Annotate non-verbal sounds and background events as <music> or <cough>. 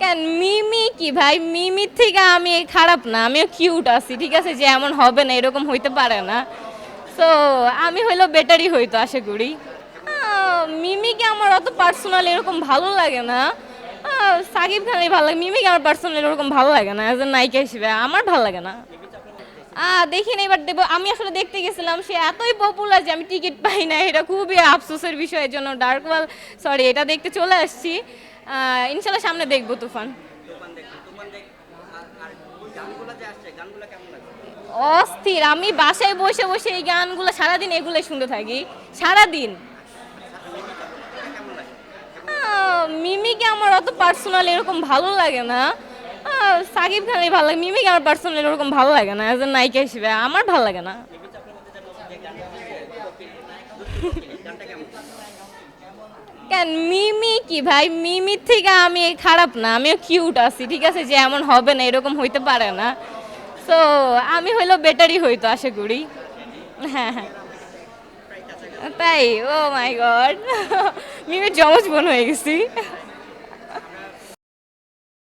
কেন? মিমি কি ভাই? মিমির থেকে আমি খারাপ না, আমিও কিউট আছি, ঠিক আছে? যে এমন হবে না, এরকম হইতে পারে না। তো আমি হইল বেটারই হইতো, আশা করি। মিমিকে আমার অত পার্সোনাল এরকম ভালো লাগে না। সাকিব খানই ভালো লাগে, মিমিকে আমার পার্সোনাল এরকম ভালো লাগে না এজ এ নায়িকা হিসেবে আমার ভালো লাগে না। দেখি না, এবার দেবো আমি আসলে দেখতে গেছিলাম, সে এতই পপুলার যে আমি টিকিট পাই না, এটা খুবই আফসোসের বিষয়ের জন্য ডার্ক ওয়াল সরি এটা দেখতে চলে আসছি। ইনশাল্লাহ সামনে দেখব তুফান। অস্থির আমি বাসায় বসে বসে এই গানগুলো সারাদিন এগুলো শুনতে থাকি। সারাদিন। মিমিকে আমার অত পার্সোনাল এরকম ভালো লাগে না। সাকিব খানই ভালো লাগে মিমিকে আমার পার্সোনাল এরকম ভালো লাগে না এজ এ নায়িকা হিসেবে আমার ভালো লাগে না। <laughs> <laughs> কেন, মিমি কি ভাই? মিমির থেকে আমি খারাপ না, আমিও কিউট আছি, ঠিক আছে? যে এমন হবে না, এরকম হইতে পারে না। তো আমি হইল বেটারই হইতো, আশা করি। হ্যাঁ হ্যাঁ। তাই ও মাই গড মিমির জমজ বোন হয়ে গেছি।